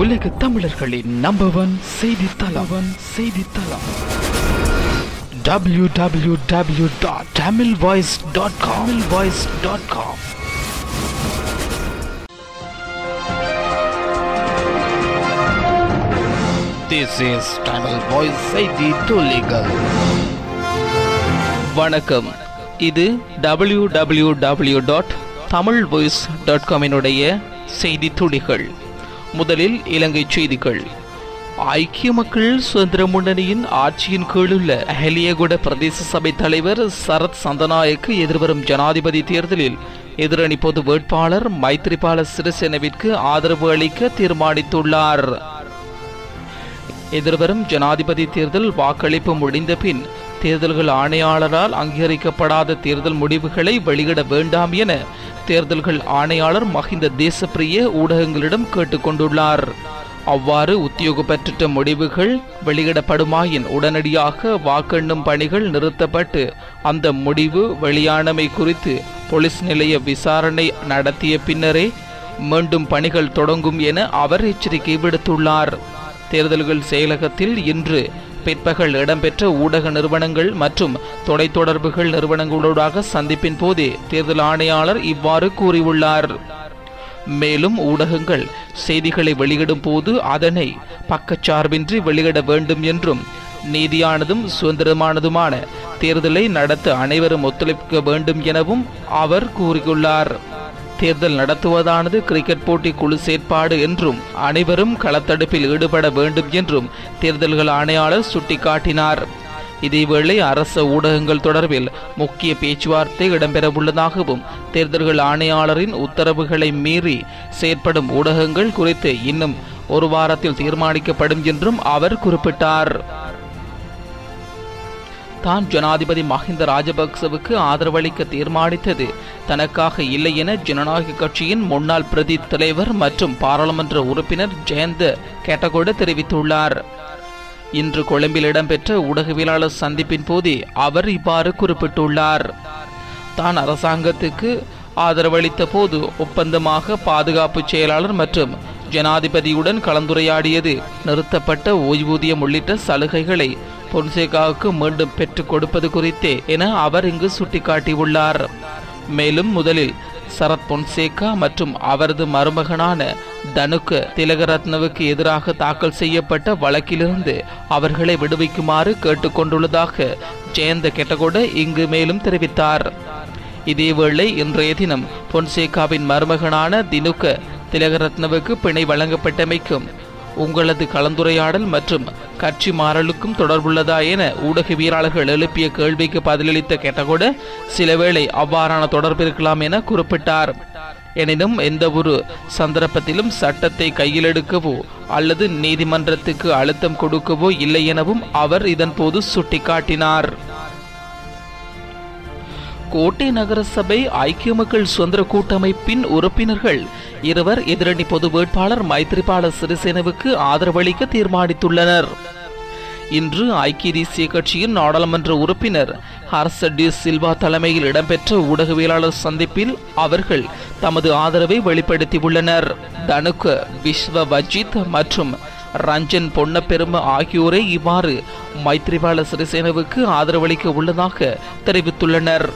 உலக தமிழர்களின் number one செய்தி செய்தித்தளம். செய்தி W W W dot Tamil voice dot Kamil voice dot com this is Tamil voice செய்தி துளிகள் வணக்கம். இது W W W dot Tamil voice dot காமினுடைய செய்தி துளிகள். முதலில் இலங்கை செய்திகள். ஐக்கிய மக்கள் சுதந்திர முன்னணியின் ஆட்சியின் கீழுள்ள அஹலியகுட பிரதேச சபை தலைவர் சரத் சந்தநாயக்கு எதிர்வரும் ஜனாதிபதி தேர்தலில் எதிரணி பொது வேட்பாளர் மைத்ரிபால சிறிசேனவிற்கு ஆதரவு அளிக்க தீர்மானித்துள்ளார். எதிர்வரும் ஜனாதிபதி தேர்தல் வாக்களிப்பு முடிந்த பின் தேர்தல்கள் ஆணையாளரால் அங்கீகரிக்கப்படாத தேர்தல் முடிவுகளை வெளியிட வேண்டாம் என தேர்தல்கள் ஆணையாளர் மஹிந்த தேசப்பிரிய ஊடகங்களிடம் கேட்டுக்கொண்டுள்ளார். அவ்வாறு உத்தியோகப்பற்ற முடிவுகள் வெளியிடப்படுமாயின் உடனடியாக வாக்கெண்ணும் பணிகள் நிறுத்தப்பட்டு அந்த முடிவு வெளியானமை குறித்து போலீஸ் நிலைய விசாரணை நடத்திய பின்னரே மீண்டும் பணிகள் தொடங்கும் என அவர் எச்சரிக்கை விடுத்துள்ளார். தேர்தல்கள் செயலகத்தில் இன்று பிற்பகல் இடம்பெற்ற ஊடக நிறுவனங்கள் மற்றும் தொலைத்தொடர்புகள் நிறுவனங்களோடாக சந்திப்பின் போதே தேர்தல் ஆணையாளர் இவ்வாறு கூறியுள்ளார். மேலும் ஊடகங்கள் செய்திகளை வெளியிடும் போது அதனை பக்கச்சார்பின்றி வெளியிட வேண்டும் என்றும் நீதியானதும் சுதந்திரமானதுமான தேர்தலை நடத்த அனைவரும் ஒத்துழைக்க வேண்டும் எனவும் அவர் கூறியுள்ளார். தேர்தல் நடத்துவதானது கிரிக்கெட் போட்டி குழு செயற்பாடு என்றும் அனைவரும் களத்தடுப்பில் ஈடுபட வேண்டும் என்றும் தேர்தல்கள் ஆணையாளர் சுட்டிக்காட்டினார். இதேவேளை அரச ஊடகங்கள் தொடர்பில் முக்கிய பேச்சுவார்த்தை இடம்பெறவுள்ளதாகவும் தேர்தல்கள் ஆணையாளரின் உத்தரவுகளை மீறி செயற்படும் ஊடகங்கள் குறித்து இன்னும் ஒரு வாரத்தில் தீர்மானிக்கப்படும் என்றும் அவர் குறிப்பிட்டார். தான் ஜனாதிபதி மஹிந்த ராஜபக்சவுக்கு ஆதரவளிக்க தீர்மானித்தது. தனக்காக இல்லை என ஜனநாயக கட்சியின் முன்னாள் பிரதி தலைவர் மற்றும் பாராளுமன்ற உறுப்பினர் ஜெயந்த கேட்டகோட தெரிவித்துள்ளார். இன்று கொழும்பில் இடம்பெற்ற ஊடகவியலாளர் சந்திப்பின் போதே அவர் இவ்வாறு குறிப்பிட்டுள்ளார். தான் அரசாங்கத்துக்கு ஆதரவளித்த போது ஒப்பந்தமாக பாதுகாப்பு செயலாளர் மற்றும் ஜனாதிபதியுடன் கலந்துரையாடியது நிறுத்தப்பட்ட ஓய்வூதியம் உள்ளிட்ட சலுகைகளை பொன்சேகாவுக்கு மீண்டும் பெற்றுக் கொடுப்பது குறித்தே என அவர் இங்கு சுட்டிக்காட்டியுள்ளார். மேலும் முதலில் சரத் பொன்சேகா மற்றும் அவரது மருமகனான தனுக்க திலகரத்னவுக்கு எதிராக தாக்கல் செய்யப்பட்ட வழக்கிலிருந்து அவர்களை விடுவிக்குமாறு கேட்டுக்கொண்டுள்ளதாக ஜெயந்த கெட்டகோட இங்கு மேலும் தெரிவித்தார். இதேவேளை இன்றைய தினம் பொன்சேகாவின் மருமகனான தினுக்க திலகரத்னவுக்கு பிணை வழங்கப்பட்டமைக்கும் உங்களது கலந்துரையாடல் மற்றும் கட்சி மாறலுக்கும் தொடர்புள்ளதா என ஊடகவியலாளர்கள் எழுப்பிய கேள்விக்கு பதிலளித்த கெட்டகொட சிலவேளை அவ்வாறான தொடர்பு இருக்கலாம் என குறிப்பிட்டார். எனினும் எந்த ஒரு சந்தர்ப்பத்திலும் சட்டத்தை கையில் எடுக்கவோ அல்லது நீதிமன்றத்துக்கு அழுத்தம் கொடுக்கவோ இல்லை எனவும் அவர் இதன்போது சுட்டிக்காட்டினார். கோட்டை நகரசபை ஐக்கிய மக்கள் சுதந்திர கூட்டமைப்பின் உறுப்பினர்கள் இருவர் எதிரணி பொது வேட்பாளர் மைத்ரிபால சிறிசேனவுக்கு ஆதரவளிக்க தீர்மானித்துள்ளனர். இன்று ஐக்கிய தேசிய கட்சியின் நாடாளுமன்ற உறுப்பினர் ஹர்ச டி சில்வா தலைமையில் இடம்பெற்ற ஊடகவியலாளர் சந்திப்பில் அவர்கள் தமது ஆதரவை வெளிப்படுத்தியுள்ளனர். தனுக்கு விஸ்வ வஜித் மற்றும் ரஞ்சன் பொன்னப்பெரும ஆகியோரை இவ்வாறு மைத்ரிபால சிறிசேனவுக்கு ஆதரவளிக்க உள்ளதாக தெரிவித்துள்ளனர்.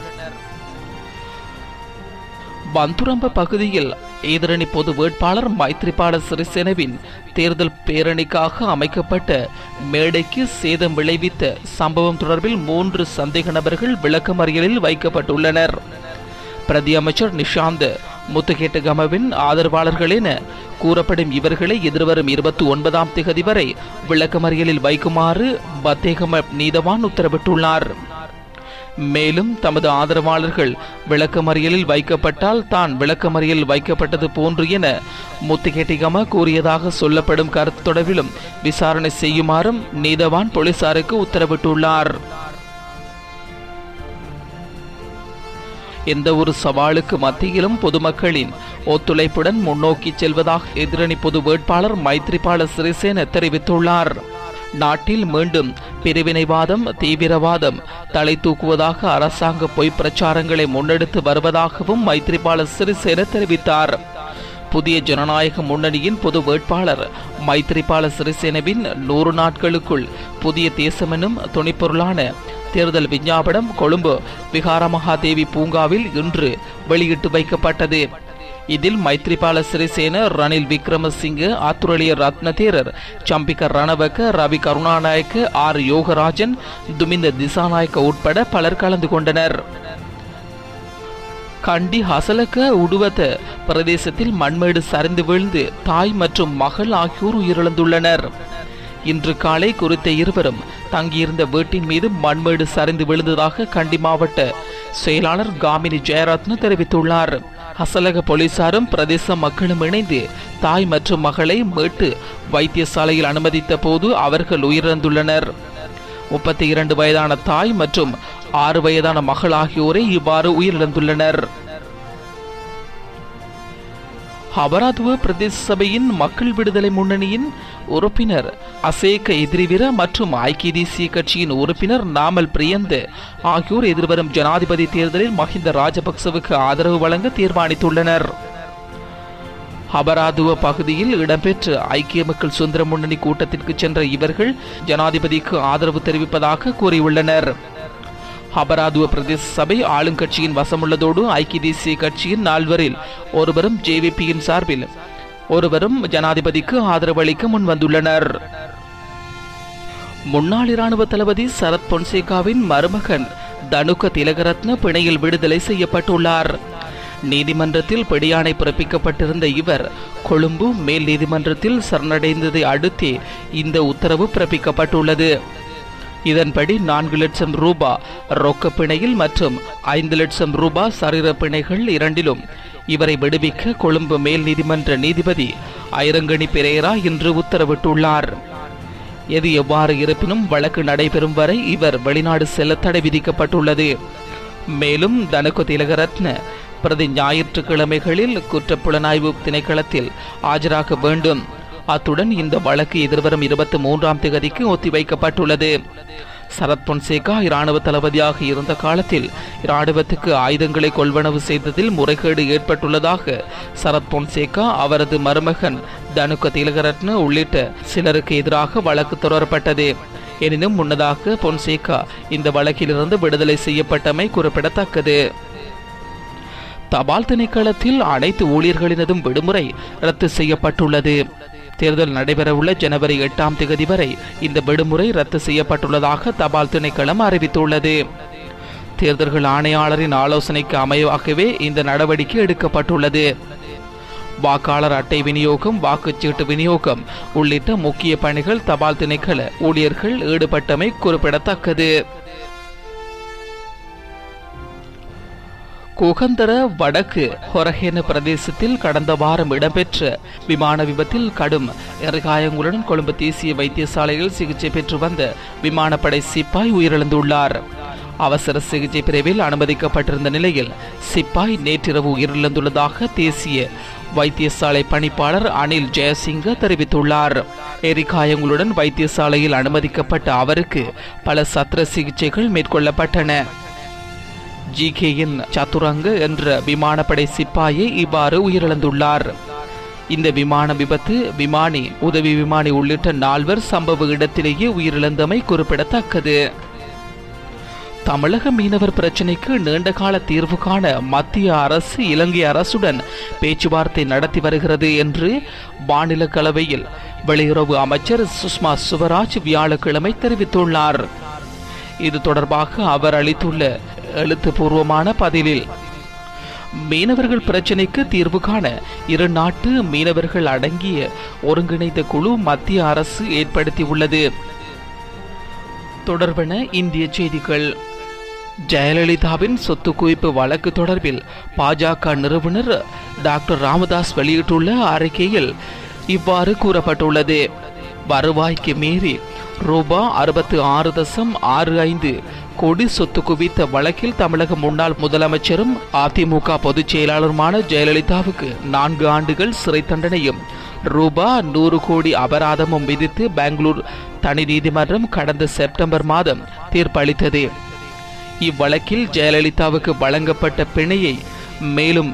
பந்துரம்ப பகுதியில் எதிரணி பொது வேட்பாளர் மைத்ரிபால சிறிசேனவின் தேர்தல் பேரணிக்காக அமைக்கப்பட்ட மேடைக்கு சேதம் விளைவித்த சம்பவம் தொடர்பில் மூன்று சந்தேக நபர்கள் விளக்கமறியலில் வைக்கப்பட்டுள்ளனர். பிரதி அமைச்சர் நிஷாந்த் முத்துகேட்டகமவின் ஆதரவாளர்கள் என கூறப்படும் இவர்களை எதிர்வரும் இருபத்தி ஒன்பதாம் திகதி வரை விளக்கமறியலில் வைக்குமாறு பத்தேகம நீதவான் உத்தரவிட்டுள்ளார். மேலும் தமது ஆதரவாளர்கள் விளக்கமறியலில் வைக்கப்பட்டால் தான் விளக்கமறியல் வைக்கப்பட்டது போன்று என முத்துகேட்டிகம கூறியதாக சொல்லப்படும் கருத்து தொடர்பிலும் விசாரணை செய்யுமாறும் நீதவான் போலீசாருக்கு உத்தரவிட்டுள்ளார். எந்த ஒரு சவாலுக்கு மத்தியிலும் பொதுமக்களின் ஒத்துழைப்புடன் முன்னோக்கி செல்வதாக எதிரணி பொது வேட்பாளர் மைத்ரிபால சிறிசேன தெரிவித்துள்ளார். நாட்டில் மீண்டும் பிரிவினைவாதம் தீவிரவாதம் தலை தூக்குவதாக அரசாங்க பொய் பிரச்சாரங்களை முன்னெடுத்து வருவதாகவும் மைத்ரிபால சிறிசேன தெரிவித்தார். புதிய ஜனநாயக முன்னணியின் பொது வேட்பாளர் மைத்ரிபால சிறிசேனவின் நூறு நாட்களுக்குள் புதிய தேசமெனும் துணைப்பொருளான தேர்தல் விஞ்ஞாபனம் கொழும்பு விகாரமகாதேவி பூங்காவில் இன்று வெளியிட்டு வைக்கப்பட்டது. இதில் மைத்ரிபால சிறிசேன ரணில் விக்ரமசிங்க ஆத்துரலிய ரத்னதேரர் சம்பிக்க ரணவக ரவி கருணாநாயக்க ஆர் யோகராஜன் துமிந்த திசாநாயக்க உட்பட பலர் கலந்து கொண்டனர். கண்டி ஹசலக்க உடுவத பிரதேசத்தில் மண்மேடு சரிந்து விழுந்து தாய் மற்றும் மகள் ஆகியோர் உயிரிழந்துள்ளனர். இன்று காலை குறித்த இருவரும் தங்கியிருந்த வீட்டின் மீது மண்மேடு சரிந்து விழுந்ததாக கண்டி மாவட்ட செயலாளர் காமினி ஜெயரத்ன தெரிவித்துள்ளார். ஹசலக போலீசாரும் பிரதேச மக்களும் இணைந்து தாய் மற்றும் மகளை மீட்டு வைத்தியசாலையில் அனுமதித்த போது அவர்கள் உயிரிழந்துள்ளனர். முப்பத்தி இரண்டு வயதான தாய் மற்றும் ஆறு வயதான மகள் ஆகியோரை இவ்வாறு உயிரிழந்துள்ளனர். அபராதுவ பிரதேச சபையின் மக்கள் விடுதலை முன்னணியின் உறுப்பினர் அசேக எதிரிவிர மற்றும் ஐக்கிய தேசிய கட்சியின் உறுப்பினர் நாமல் பிரியந்த ஆகியோர் எதிர்வரும் ஜனாதிபதி தேர்தலில் மஹிந்த ராஜபக்சவுக்கு ஆதரவு வழங்க தீர்மானித்துள்ளனர். அபராதுவ பகுதியில் இடம்பெற்ற ஐக்கிய மக்கள் சுதந்திர முன்னணி கூட்டத்திற்கு சென்ற இவர்கள் ஜனாதிபதிக்கு ஆதரவு தெரிவிப்பதாக கூறியுள்ளனர். அபராதுவ பிரதேச சபை ஆளுங்கட்சியின் வசமுள்ளதோடு ஐக்கிய தேசிய கட்சியின் நால்வரில் ஒருவரும் ஜேவிபியின் சார்பில் ஒருவரும் ஜனாதிபதிக்கு ஆதரவு அளிக்க முன்வந்துள்ளனர். முன்னாள் இராணுவ தளபதி சரத் பொன்சேகாவின் மருமகன் தனுக திலகரத்ன பிணையில் விடுதலை செய்யப்பட்டுள்ளார். நீதிமன்றத்தில் பிடியாணை பிறப்பிக்கப்பட்டிருந்த இவர் கொழும்பு மேல் நீதிமன்றத்தில் சரணடைந்ததை அடுத்தே இந்த உத்தரவு பிறப்பிக்கப்பட்டுள்ளது. இதன்படி நான்கு லட்சம் ரூபா ரொக்க பிணையில் மற்றும் ஐந்து லட்சம் ரூபா சரீர பிணைகள் இரண்டிலும். இவரை விடுவிக்க கொழும்பு மேல் நீதிமன்ற நீதிபதி ஐரங்கணி பெரேரா இன்று உத்தரவிட்டுள்ளார். எது எவ்வாறு இருப்பினும் வழக்கு நடைபெறும் வரை இவர் வெளிநாடு செல்ல தடை விதிக்கப்பட்டுள்ளது. மேலும் தனக்கு திலகரத்ன பிரதி ஞாயிற்றுக்கிழமைகளில் குற்றப்புலனாய்வு திணைக்களத்தில் ஆஜராக வேண்டும். அத்துடன் இந்த வழக்கு எதிர்வரும் இருபத்தி மூன்றாம் தேதிக்கு ஒத்திவைக்கப்பட்டுள்ளது. சரத் பொன்சேகா இராணுவ தளபதியாக இருந்த காலத்தில் இராணுவத்துக்கு ஆயுதங்களை கொள்வனவு செய்ததில் முறைகேடு ஏற்பட்டுள்ளதாக சரத் பொன்சேகா அவரது மருமகன் தனுக்க திலகரத்ன உள்ளிட்ட சிலருக்கு எதிராக வழக்கு தொடரப்பட்டது. எனினும் முன்னதாக பொன்சேகா இந்த வழக்கிலிருந்து விடுதலை செய்யப்பட்டமை குறிப்பிடத்தக்கது. தபால் திணைக்களத்தில் அனைத்து ஊழியர்களினதும் விடுமுறை ரத்து செய்யப்பட்டுள்ளது. தேர்தல் நடைபெறவுள்ள ஜனவரி எட்டாம் தேதி வரை இந்த விடுமுறை ரத்து செய்யப்பட்டுள்ளதாக தபால் திணைக்களம் அறிவித்துள்ளது. தேர்தல்கள் ஆணையாளரின் ஆலோசனைக்கு அமைவாகவே இந்த நடவடிக்கை எடுக்கப்பட்டுள்ளது. வாக்காளர் அட்டை விநியோகம் வாக்குச்சீட்டு விநியோகம் உள்ளிட்ட முக்கிய பணிகள் தபால் திணைக்கள ஊழியர்கள் ஈடுபட்டமை குறிப்பிடத்தக்கது. குகந்தர வடக்கு ஹொரஹேன பிரதேசத்தில் கடந்த வாரம் இடம்பெற்ற விமான விபத்தில் கடும் எரிகாயங்களுடன் கொழும்பு தேசிய வைத்தியசாலையில் சிகிச்சை பெற்று வந்த விமானப்படை சிப்பாய் உயிரிழந்துள்ளார். அவசர சிகிச்சை பிரிவில் அனுமதிக்கப்பட்டிருந்த நிலையில் சிப்பாய் நேற்றிரவு உயிரிழந்துள்ளதாக தேசிய வைத்தியசாலை பணிப்பாளர் அனில் ஜெயசிங்க தெரிவித்துள்ளார். எரிகாயங்களுடன் வைத்தியசாலையில் அனுமதிக்கப்பட்ட அவருக்கு பல சத்திர சிகிச்சைகள் மேற்கொள்ளப்பட்டன. ஜிகேயின் சதுரங்க என்ற விமானப்படை சிப்பாயை இவ்வாறு உயிரிழந்துள்ளார். இந்த விமான விபத்து விமானி உதவி விமானி உள்ளிட்ட நால்வர் சம்பவ இடத்திலேயே உயிரிழந்தமை குறிப்பிடத்தக்கது. தமிழக மீனவர் பிரச்சினைக்கு நீண்டகால தீர்வு காண மத்திய அரசு இலங்கை அரசுடன் பேச்சுவார்த்தை நடத்தி வருகிறது என்று மாநில கலவையில் வெளியுறவு அமைச்சர் சுஷ்மா சுவராஜ் வியாழக்கிழமை தெரிவித்துள்ளார். இது தொடர்பாக அவர் அளித்துள்ள எழுத்துப்பூர்வமான பதிலில் மீனவர்கள் பிரச்சினைக்கு தீர்வு காண இரு நாட்டு மீனவர்கள் அடங்கிய ஒருங்கிணைந்த குழு மத்திய அரசு ஏற்படுத்தியுள்ளது. தொடர்பென இந்திய செய்திகள். ஜெயலலிதாவின் சொத்து குவிப்பு வழக்கு தொடர்பில் பாஜக நிறுவனர் டாக்டர் ராமதாஸ் வெளியிட்டுள்ள அறிக்கையில் இவ்வாறு கூறப்பட்டுள்ளது. வருவாய்க்கு மீறி ரூபா அறுபத்து ஆறு தசம் ஆறு ஐந்து கோடி சொத்து குவித்த வழக்கில் தமிழக முன்னாள் முதலமைச்சரும் அதிமுக பொதுச் செயலாளருமான ஜெயலலிதாவுக்கு நான்கு ஆண்டுகள் சிறை தண்டனையும் ரூபா நூறு கோடி அபராதமும் விதித்து பெங்களூர் தனி நீதிமன்றம் கடந்த செப்டம்பர் மாதம் தீர்ப்பளித்தது. இவ்வழக்கில் ஜெயலலிதாவுக்கு வழங்கப்பட்ட பிணையை மேலும்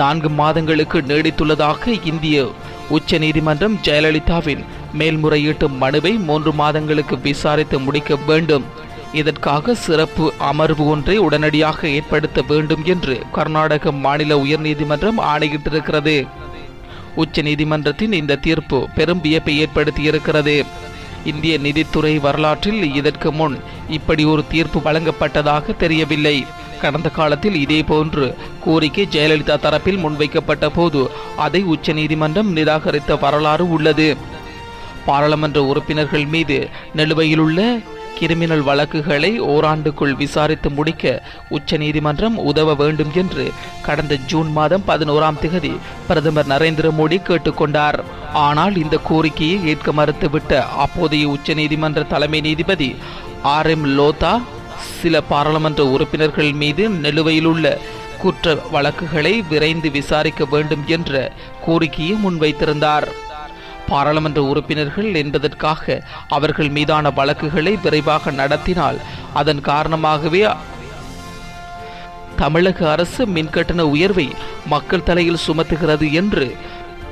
நான்கு மாதங்களுக்கு நீடித்துள்ளதாக இந்திய உச்ச நீதிமன்றம் ஜெயலலிதாவின் மேல்முறையீட்டு மனுவை மூன்று மாதங்களுக்கு விசாரித்து முடிக்க வேண்டும். இதற்காக சிறப்பு அமர்வு ஒன்றை உடனடியாக ஏற்படுத்த வேண்டும் என்று கர்நாடக மாநில உயர்நீதிமன்றம் ஆணையிட்டிருக்கிறது. உச்ச நீதிமன்றத்தின் இந்த தீர்ப்பு பெரும் வியப்பை ஏற்படுத்தியிருக்கிறது. இந்திய நிதித்துறை வரலாற்றில் இதற்கு முன் இப்படி ஒரு தீர்ப்பு வழங்கப்பட்டதாக தெரியவில்லை. கடந்த காலத்தில் இதேபோன்று கோரிக்கை ஜெயலலிதா தரப்பில் முன்வைக்கப்பட்ட போது அதை உச்ச நீதிமன்றம் நிராகரித்த வரலாறு உள்ளது. பாராளுமன்ற உறுப்பினர்கள் மீது நிலுவையிலுள்ள கிரிமினல் வழக்குகளை ஓராண்டுக்குள் விசாரித்து முடிக்க உச்ச நீதிமன்றம் உதவ வேண்டும் என்று கடந்த ஜூன் மாதம் பதினோராம் திகதி பிரதமர் நரேந்திர மோடி கேட்டுக்கொண்டார். ஆனால் இந்த கோரிக்கையை ஏற்க மறுத்துவிட்ட அப்போதைய உச்ச நீதிமன்ற தலைமை நீதிபதி ஆர் எம் லோதா சில பாராளுமன்ற உறுப்பினர்கள் மீது நிலுவையிலுள்ள குற்ற வழக்குகளை விரைந்து விசாரிக்க வேண்டும் என்ற கோரிக்கையை முன்வைத்திருந்தார். பாராளுமன்ற உறுப்பினர்கள் என்பதற்காக அவர்கள் மீதான வழக்குகளை விரைவாக நடத்தினால் அதன் காரணமாகவே தமிழக அரசு மின்கட்டண உயர்வை மக்கள் தலையில் சுமத்துகிறது என்று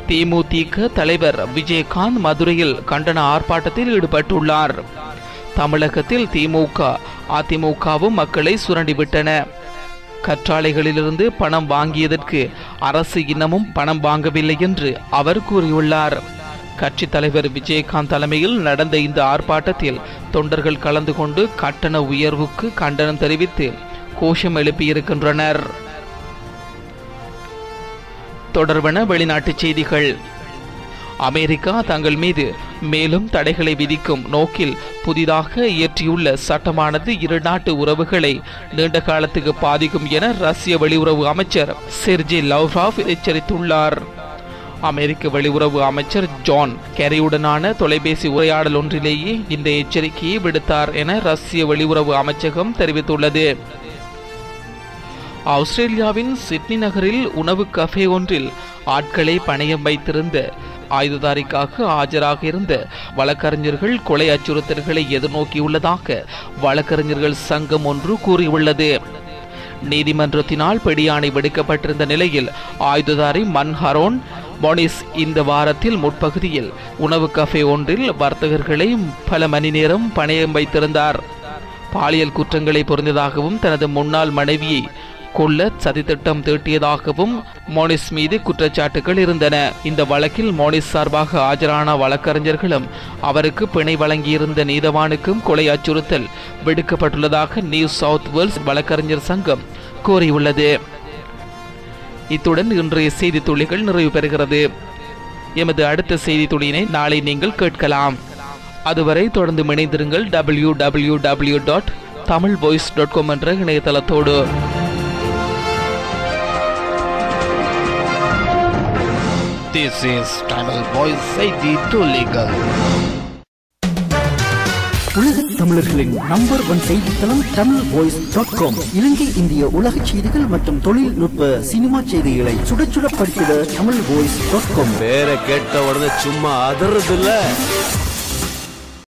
தேமுதிக தலைவர் விஜயகாந்த் மதுரையில் கண்டன ஆர்ப்பாட்டத்தில் ஈடுபட்டுள்ளார். தமிழகத்தில் திமுக அதிமுகவும் மக்களை சுரண்டிவிட்டன. கற்றாழைகளிலிருந்து பணம் வாங்கியதற்கு அரசு இன்னமும் பணம் வாங்கவில்லை என்று அவர் கூறியுள்ளார். கட்சி தலைவர் விஜயகாந்த் தலைமையில் நடந்த இந்த ஆர்ப்பாட்டத்தில் தொண்டர்கள் கலந்து கொண்டு கட்டண உயர்வுக்கு கண்டனம் தெரிவித்து கோஷம் எழுப்பியிருக்கின்றனர். தொடர்பன வெளிநாட்டு செய்திகள். அமெரிக்கா தங்கள் மீது மேலும் தடைகளை விதிக்கும் நோக்கில் புதிதாக இயற்றியுள்ள சட்டமானது இரு நாட்டு உறவுகளை நீண்ட காலத்துக்கு பாதிக்கும் என ரஷ்ய வெளியுறவு அமைச்சர் செர்ஜி லவ்ராவ் எச்சரித்துள்ளார். அமெரிக்க வெளியுறவு அமைச்சர் ஜான் கெரியுடனான தொலைபேசி உரையாடல் ஒன்றிலேயே இந்த எச்சரிக்கையை விடுத்தார் என ரஷ்ய வெளியுறவு அமைச்சகம் தெரிவித்துள்ளது. ஆஸ்திரேலியாவின் சிட்னி நகரில் உணவு கஃபே ஒன்றில் ஆட்களை பணையம் வைத்திருந்த ஆயுததாரிக்காக ஆஜராக இருந்த வழக்கறிஞர்கள் கொலை அச்சுறுத்தல்களை எதிர்நோக்கியுள்ளதாக வழக்கறிஞர்கள் சங்கம் ஒன்று கூறியுள்ளது. நீதிமன்றத்தினால் பிடியாணை விடுக்கப்பட்டிருந்த நிலையில் ஆயுததாரி மன்ஹரோன் மொனிஸ் இந்த வாரத்தில் முற்பகுதியில் உணவு கஃபே ஒன்றில் வர்த்தகர்களை பல மணி நேரம் பணயம் வைத்திருந்தார். பாலியல் குற்றங்களை புரிந்ததாகவும் தனது முன்னாள் மனைவியை கொல்ல சதித்திட்டம் தீட்டியதாகவும் மோனிஸ் மீது குற்றச்சாட்டுகள் இருந்தன. இந்த வழக்கில் மோனிஸ் சார்பாக ஆஜரான வழக்கறிஞர்களும் அவருக்கு பிணை வழங்கியிருந்த நீதவானுக்கும் கொலை அச்சுறுத்தல் விடுக்கப்பட்டுள்ளதாக நியூ சவுத் வேல்ஸ் வழக்கறிஞர் சங்கம் கூறியுள்ளது. இத்துடன் இன்றைய செய்தி துளிகள் நிறைவு பெறுகிறது. எமது அடுத்த செய்தி துளியினை நாளை நீங்கள் கேட்கலாம். அதுவரை தொடர்ந்து இணைந்திருங்கள் W W W dot Tamil voice dot com என்ற இணையதளத்தோடு. This is Tamil Voice செய்தி துளிகள் உலக தமிழர்களின் number one செய்தித்தளம் Tamil voice dot com Ilangai இந்திய உலக செய்திகள் மற்றும் தொழில்நுட்ப சினிமா செய்திகளை சுட சுட படித்திட தமிழ் வாய்ஸ் டாட் காம் வேற கேட்ட உடனே சும்மா அதறது இல்ல